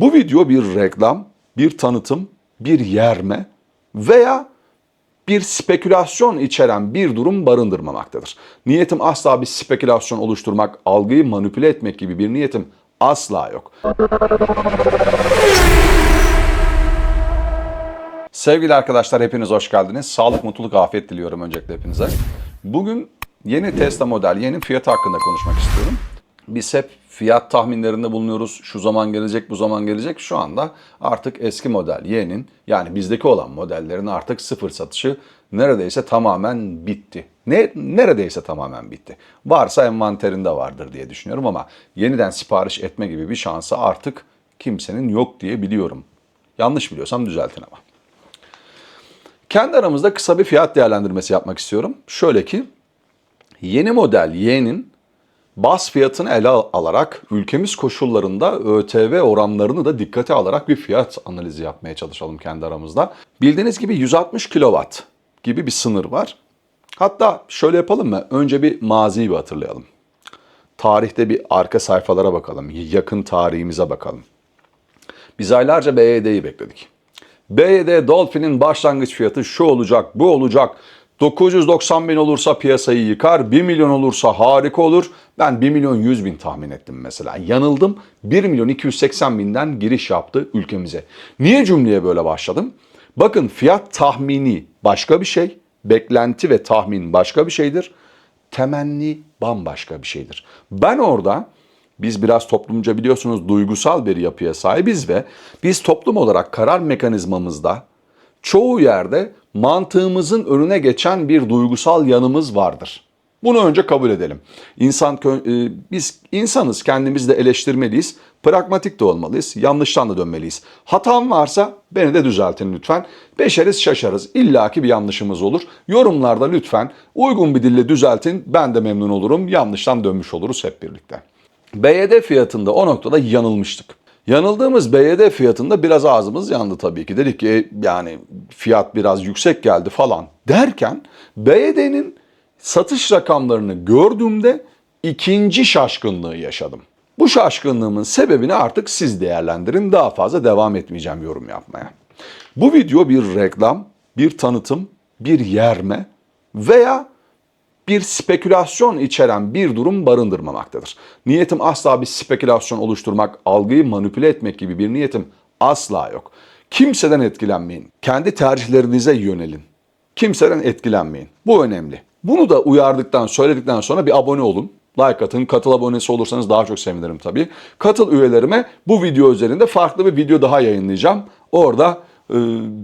Bu video bir reklam, bir tanıtım, bir yerme veya bir spekülasyon içeren bir durum barındırmamaktadır. Niyetim asla bir spekülasyon oluşturmak, algıyı manipüle etmek gibi bir niyetim asla yok. Sevgili arkadaşlar hepiniz hoş geldiniz. Sağlık, mutluluk, afiyet diliyorum öncelikle hepinize. Bugün yeni Tesla model, yeni fiyat hakkında konuşmak istiyorum. Biz hep fiyat tahminlerinde bulunuyoruz. Şu zaman gelecek, bu zaman gelecek. Şu anda artık eski model Y'nin yani bizdeki olan modellerin artık sıfır satışı neredeyse tamamen bitti. Ne neredeyse tamamen bitti. Varsa envanterinde vardır diye düşünüyorum ama yeniden sipariş etme gibi bir şansı artık kimsenin yok diye biliyorum. Yanlış biliyorsam düzeltin ama. Kendi aramızda kısa bir fiyat değerlendirmesi yapmak istiyorum. Şöyle ki yeni model Y'nin bas fiyatını ele al- alarak ülkemiz koşullarında ÖTV oranlarını da dikkate alarak bir fiyat analizi yapmaya çalışalım kendi aramızda. Bildiğiniz gibi 160 kW gibi bir sınır var. Hatta şöyle yapalım mı? Önce bir maziyi bir hatırlayalım. Tarihte bir arka sayfalara bakalım. Yakın tarihimize bakalım. Biz aylarca BYD'yi bekledik. BYD Dolphin'in başlangıç fiyatı şu olacak, bu olacak. 990 bin olursa piyasayı yıkar, 1 milyon olursa harika olur. Ben 1 milyon 100 bin tahmin ettim mesela. Yanıldım. 1 milyon 280 binden giriş yaptı ülkemize. Niye cümleye böyle başladım? Bakın fiyat tahmini başka bir şey, beklenti ve tahmin başka bir şeydir. Temenni bambaşka bir şeydir. Ben orada biz biraz toplumca biliyorsunuz duygusal bir yapıya sahibiz ve biz toplum olarak karar mekanizmamızda çoğu yerde mantığımızın önüne geçen bir duygusal yanımız vardır. Bunu önce kabul edelim. İnsan e, biz insanız, kendimizi de eleştirmeliyiz. Pragmatik de olmalıyız. Yanlıştan da dönmeliyiz. Hatam varsa beni de düzeltin lütfen. Beşeriz şaşarız. İlla ki bir yanlışımız olur. Yorumlarda lütfen uygun bir dille düzeltin. Ben de memnun olurum. Yanlıştan dönmüş oluruz hep birlikte. BYD fiyatında o noktada yanılmıştık. Yanıldığımız BYD fiyatında biraz ağzımız yandı tabii ki. Dedik ki "E, yani fiyat biraz yüksek geldi falan derken BYD'nin satış rakamlarını gördüğümde ikinci şaşkınlığı yaşadım. Bu şaşkınlığımın sebebini artık siz değerlendirin. Daha fazla devam etmeyeceğim yorum yapmaya. Bu video bir reklam, bir tanıtım, bir yerme veya bir spekülasyon içeren bir durum barındırmamaktadır. Niyetim asla bir spekülasyon oluşturmak, algıyı manipüle etmek gibi bir niyetim asla yok. Kimseden etkilenmeyin. Kendi tercihlerinize yönelin. Kimseden etkilenmeyin. Bu önemli. Bunu da uyardıktan, söyledikten sonra bir abone olun. Like atın, katıl abonesi olursanız daha çok sevinirim tabii. Katıl üyelerime bu video üzerinde farklı bir video daha yayınlayacağım. Orada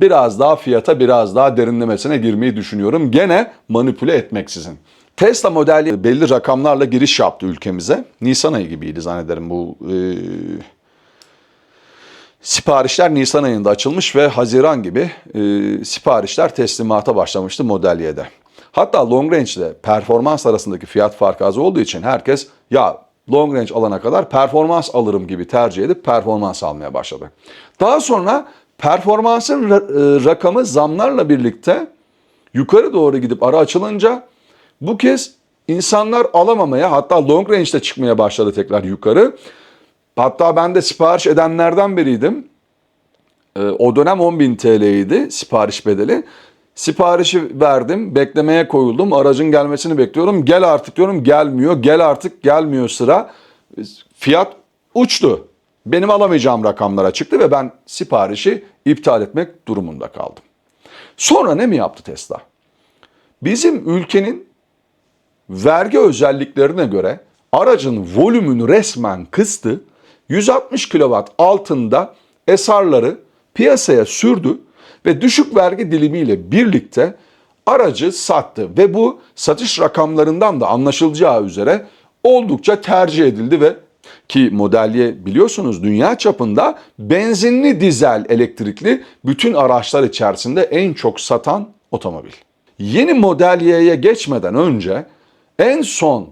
biraz daha fiyata biraz daha derinlemesine girmeyi düşünüyorum. Gene manipüle etmeksizin. Tesla modeli belli rakamlarla giriş yaptı ülkemize. Nisan ayı gibiydi zannederim bu e, siparişler Nisan ayında açılmış ve Haziran gibi e, siparişler teslimata başlamıştı Model Y'de. Hatta long range ile performans arasındaki fiyat farkı az olduğu için herkes ya long range alana kadar performans alırım gibi tercih edip performans almaya başladı. Daha sonra performansın e, rakamı zamlarla birlikte yukarı doğru gidip ara açılınca bu kez insanlar alamamaya hatta long range'de çıkmaya başladı tekrar yukarı. Hatta ben de sipariş edenlerden biriydim. Ee, o dönem 10.000 TL'ydi sipariş bedeli. Siparişi verdim, beklemeye koyuldum. Aracın gelmesini bekliyorum. Gel artık diyorum, gelmiyor. Gel artık gelmiyor sıra. Fiyat uçtu. Benim alamayacağım rakamlara çıktı ve ben siparişi iptal etmek durumunda kaldım. Sonra ne mi yaptı Tesla? Bizim ülkenin vergi özelliklerine göre aracın volümünü resmen kıstı. 160 kW altında SR'ları piyasaya sürdü ve düşük vergi dilimiyle birlikte aracı sattı ve bu satış rakamlarından da anlaşılacağı üzere oldukça tercih edildi ve ki Model Y biliyorsunuz dünya çapında benzinli, dizel, elektrikli bütün araçlar içerisinde en çok satan otomobil. Yeni Model Y'ye geçmeden önce en son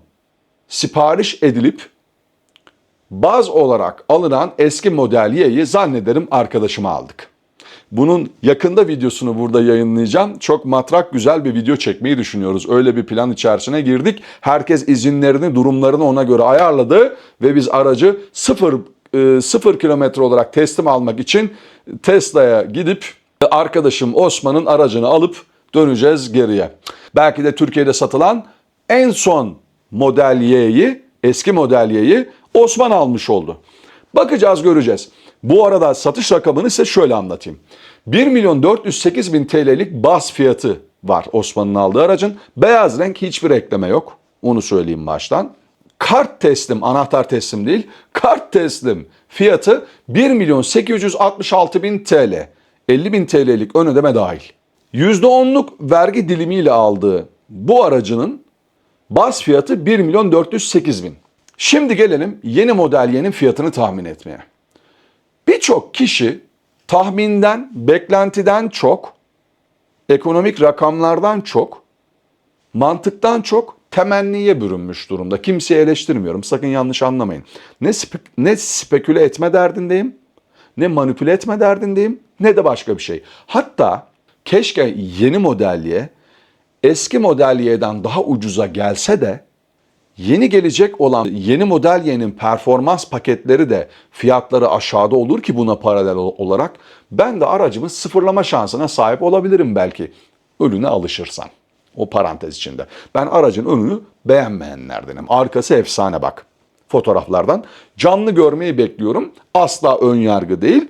sipariş edilip baz olarak alınan eski Model Y'yi zannederim arkadaşıma aldık. Bunun yakında videosunu burada yayınlayacağım. Çok matrak güzel bir video çekmeyi düşünüyoruz. Öyle bir plan içerisine girdik. Herkes izinlerini, durumlarını ona göre ayarladı ve biz aracı sıfır e, sıfır kilometre olarak teslim almak için Tesla'ya gidip arkadaşım Osman'ın aracını alıp döneceğiz geriye. Belki de Türkiye'de satılan en son model Y'yi, eski model Y'yi Osman almış oldu. Bakacağız göreceğiz. Bu arada satış rakamını size şöyle anlatayım. 1 milyon 408 bin TL'lik bas fiyatı var Osman'ın aldığı aracın. Beyaz renk hiçbir ekleme yok. Onu söyleyeyim baştan. Kart teslim, anahtar teslim değil, kart teslim fiyatı 1 milyon 866 bin TL. 50 bin TL'lik ön ödeme dahil. %10'luk vergi dilimiyle aldığı bu aracının bas fiyatı 1 milyon 408 bin. Şimdi gelelim yeni model yenin fiyatını tahmin etmeye. Birçok kişi tahminden, beklentiden çok, ekonomik rakamlardan çok, mantıktan çok temenniye bürünmüş durumda. Kimseyi eleştirmiyorum. Sakın yanlış anlamayın. Ne, spe- ne speküle etme derdindeyim, ne manipüle etme derdindeyim, ne de başka bir şey. Hatta keşke yeni modelliye eski modelliyeden daha ucuza gelse de Yeni gelecek olan yeni model yenin performans paketleri de fiyatları aşağıda olur ki buna paralel ol- olarak ben de aracımı sıfırlama şansına sahip olabilirim belki önüne alışırsam. O parantez içinde. Ben aracın önünü beğenmeyenlerdenim. Arkası efsane bak fotoğraflardan. Canlı görmeyi bekliyorum. Asla ön yargı değil.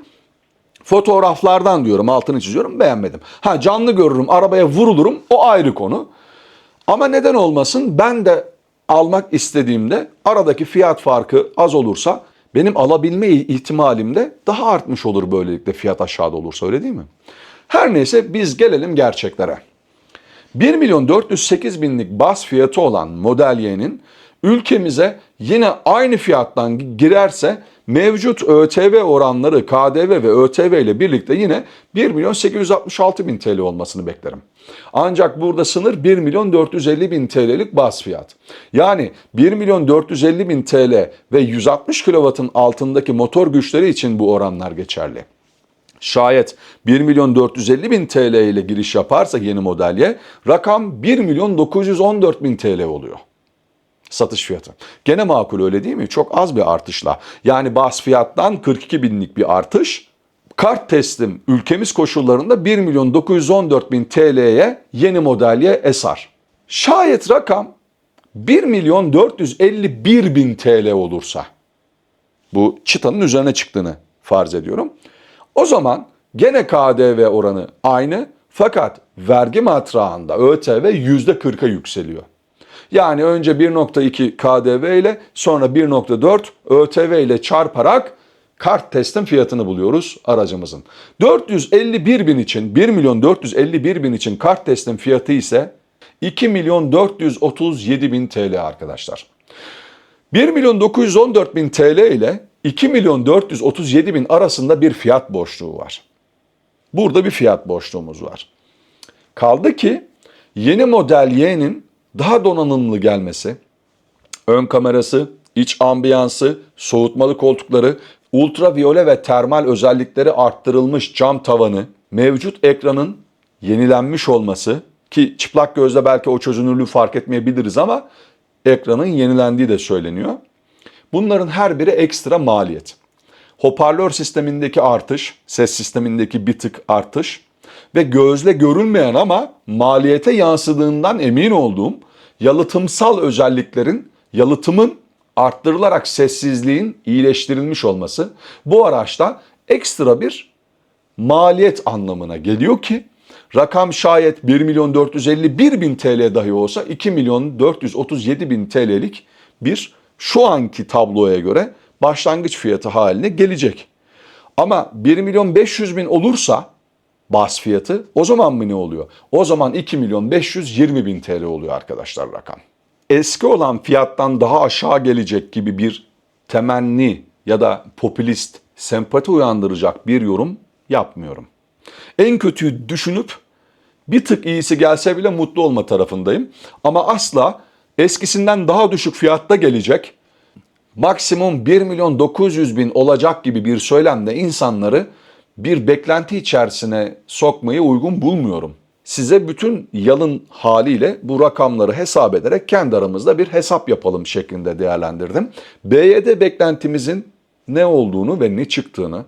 Fotoğraflardan diyorum altını çiziyorum beğenmedim. Ha canlı görürüm arabaya vurulurum o ayrı konu. Ama neden olmasın ben de almak istediğimde aradaki fiyat farkı az olursa benim alabilme ihtimalim de daha artmış olur böylelikle fiyat aşağıda olursa öyle değil mi? Her neyse biz gelelim gerçeklere. 1 milyon 408 binlik bas fiyatı olan Model Y'nin ülkemize yine aynı fiyattan girerse mevcut ÖTV oranları KDV ve ÖTV ile birlikte yine 1 milyon 866 bin TL olmasını beklerim. Ancak burada sınır 1 milyon 450 bin TL'lik bas fiyat. Yani 1 milyon 450 bin TL ve 160 kW'ın altındaki motor güçleri için bu oranlar geçerli. Şayet 1 milyon 450 bin TL ile giriş yaparsa yeni modelle rakam 1 milyon 914 bin TL oluyor. Satış fiyatı. Gene makul öyle değil mi? Çok az bir artışla. Yani bas fiyattan 42 binlik bir artış. Kart teslim ülkemiz koşullarında 1 milyon 914 bin TL'ye yeni modelle esar. Şayet rakam 1 milyon 451 bin TL olursa bu çıtanın üzerine çıktığını farz ediyorum. O zaman gene KDV oranı aynı fakat vergi matrağında ÖTV %40'a yükseliyor. Yani önce 1.2 KDV ile sonra 1.4 ÖTV ile çarparak kart teslim fiyatını buluyoruz aracımızın. 451 bin için 1 milyon 451 bin için kart teslim fiyatı ise 2 milyon 437 bin TL arkadaşlar. 1 milyon 914 bin TL ile 2 milyon 437 bin arasında bir fiyat boşluğu var. Burada bir fiyat boşluğumuz var. Kaldı ki yeni model Y'nin daha donanımlı gelmesi, ön kamerası, iç ambiyansı, soğutmalı koltukları, ultraviyole ve termal özellikleri arttırılmış cam tavanı, mevcut ekranın yenilenmiş olması ki çıplak gözle belki o çözünürlüğü fark etmeyebiliriz ama ekranın yenilendiği de söyleniyor. Bunların her biri ekstra maliyet. Hoparlör sistemindeki artış, ses sistemindeki bir tık artış ve gözle görülmeyen ama maliyete yansıdığından emin olduğum yalıtımsal özelliklerin, yalıtımın arttırılarak sessizliğin iyileştirilmiş olması bu araçta ekstra bir maliyet anlamına geliyor ki rakam şayet 1 milyon 451 bin TL dahi olsa 2 milyon 437 bin TL'lik bir şu anki tabloya göre başlangıç fiyatı haline gelecek. Ama 1 milyon 500 bin olursa bas fiyatı o zaman mı ne oluyor? O zaman 2 milyon 520 bin TL oluyor arkadaşlar rakam. Eski olan fiyattan daha aşağı gelecek gibi bir temenni ya da popülist sempati uyandıracak bir yorum yapmıyorum. En kötüyü düşünüp bir tık iyisi gelse bile mutlu olma tarafındayım. Ama asla eskisinden daha düşük fiyatta gelecek maksimum 1 milyon 900 bin olacak gibi bir söylemle insanları bir beklenti içerisine sokmayı uygun bulmuyorum. Size bütün yalın haliyle bu rakamları hesap ederek kendi aramızda bir hesap yapalım şeklinde değerlendirdim. BYD beklentimizin ne olduğunu ve ne çıktığını,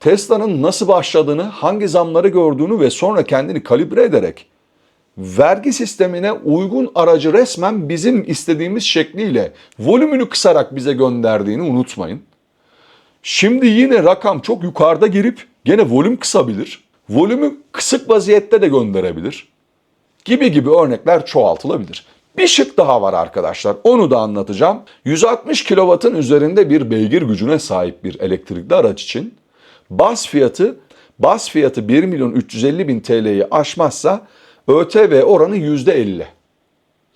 Tesla'nın nasıl başladığını, hangi zamları gördüğünü ve sonra kendini kalibre ederek vergi sistemine uygun aracı resmen bizim istediğimiz şekliyle volümünü kısarak bize gönderdiğini unutmayın. Şimdi yine rakam çok yukarıda girip gene volüm kısabilir. Volümü kısık vaziyette de gönderebilir. Gibi gibi örnekler çoğaltılabilir. Bir şık daha var arkadaşlar. Onu da anlatacağım. 160 kW'ın üzerinde bir beygir gücüne sahip bir elektrikli araç için bas fiyatı bas fiyatı 1 milyon 350 bin TL'yi aşmazsa ÖTV oranı %50.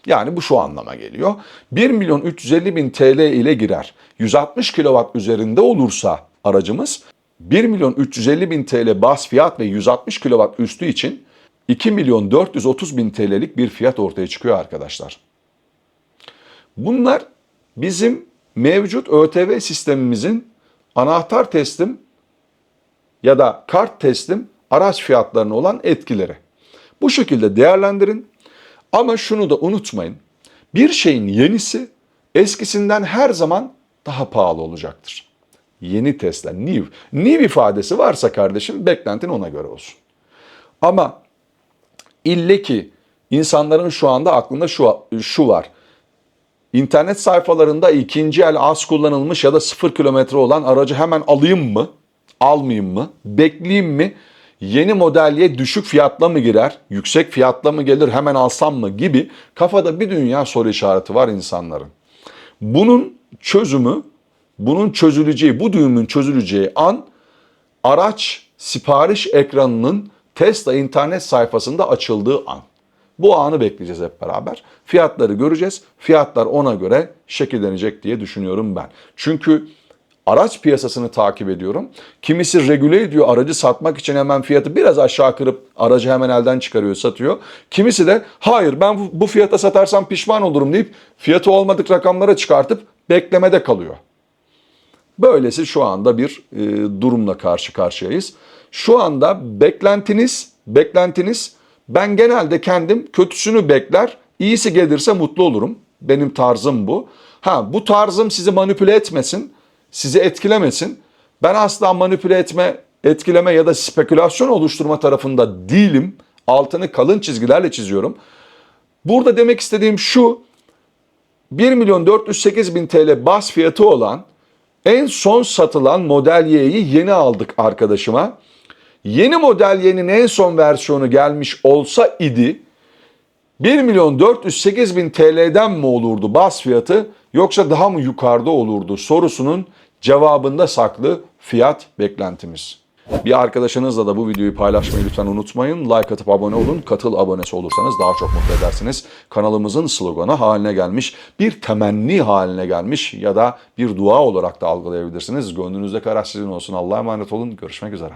Yani bu şu anlama geliyor. 1 milyon 350 bin TL ile girer. 160 kW üzerinde olursa aracımız 1 milyon 350 bin TL bas fiyat ve 160 kW üstü için 2 milyon 430 bin TL'lik bir fiyat ortaya çıkıyor arkadaşlar. Bunlar bizim mevcut ÖTV sistemimizin anahtar teslim ya da kart teslim araç fiyatlarına olan etkileri. Bu şekilde değerlendirin. Ama şunu da unutmayın. Bir şeyin yenisi eskisinden her zaman daha pahalı olacaktır. Yeni Tesla, new. New ifadesi varsa kardeşim beklentin ona göre olsun. Ama ille ki insanların şu anda aklında şu, şu var. İnternet sayfalarında ikinci el az kullanılmış ya da sıfır kilometre olan aracı hemen alayım mı? Almayayım mı? Bekleyeyim mi? Yeni modelye düşük fiyatla mı girer? Yüksek fiyatla mı gelir? Hemen alsam mı? Gibi kafada bir dünya soru işareti var insanların. Bunun çözümü, bunun çözüleceği, bu düğümün çözüleceği an araç sipariş ekranının Tesla internet sayfasında açıldığı an. Bu anı bekleyeceğiz hep beraber. Fiyatları göreceğiz. Fiyatlar ona göre şekillenecek diye düşünüyorum ben. Çünkü araç piyasasını takip ediyorum. Kimisi regüle ediyor aracı satmak için hemen fiyatı biraz aşağı kırıp aracı hemen elden çıkarıyor, satıyor. Kimisi de hayır ben bu- fiyata satarsam pişman olurum deyip fiyatı olmadık rakamlara çıkartıp beklemede kalıyor. Böylesi şu anda bir e, durumla karşı karşıyayız. Şu anda beklentiniz, beklentiniz ben genelde kendim kötüsünü bekler, iyisi gelirse mutlu olurum. Benim tarzım bu. Ha bu tarzım sizi manipüle etmesin, sizi etkilemesin. Ben asla manipüle etme, etkileme ya da spekülasyon oluşturma tarafında değilim. Altını kalın çizgilerle çiziyorum. Burada demek istediğim şu. 1 milyon 408 bin TL bas fiyatı olan en son satılan Model Y'yi yeni aldık arkadaşıma. Yeni Model Y'nin en son versiyonu gelmiş olsa idi 1 milyon 408 bin TL'den mi olurdu bas fiyatı yoksa daha mı yukarıda olurdu sorusunun cevabında saklı fiyat beklentimiz. Bir arkadaşınızla da bu videoyu paylaşmayı lütfen unutmayın. Like atıp abone olun. Katıl abonesi olursanız daha çok mutlu edersiniz. Kanalımızın sloganı haline gelmiş, bir temenni haline gelmiş ya da bir dua olarak da algılayabilirsiniz. Gönlünüzde karar sizin olsun. Allah'a emanet olun. Görüşmek üzere.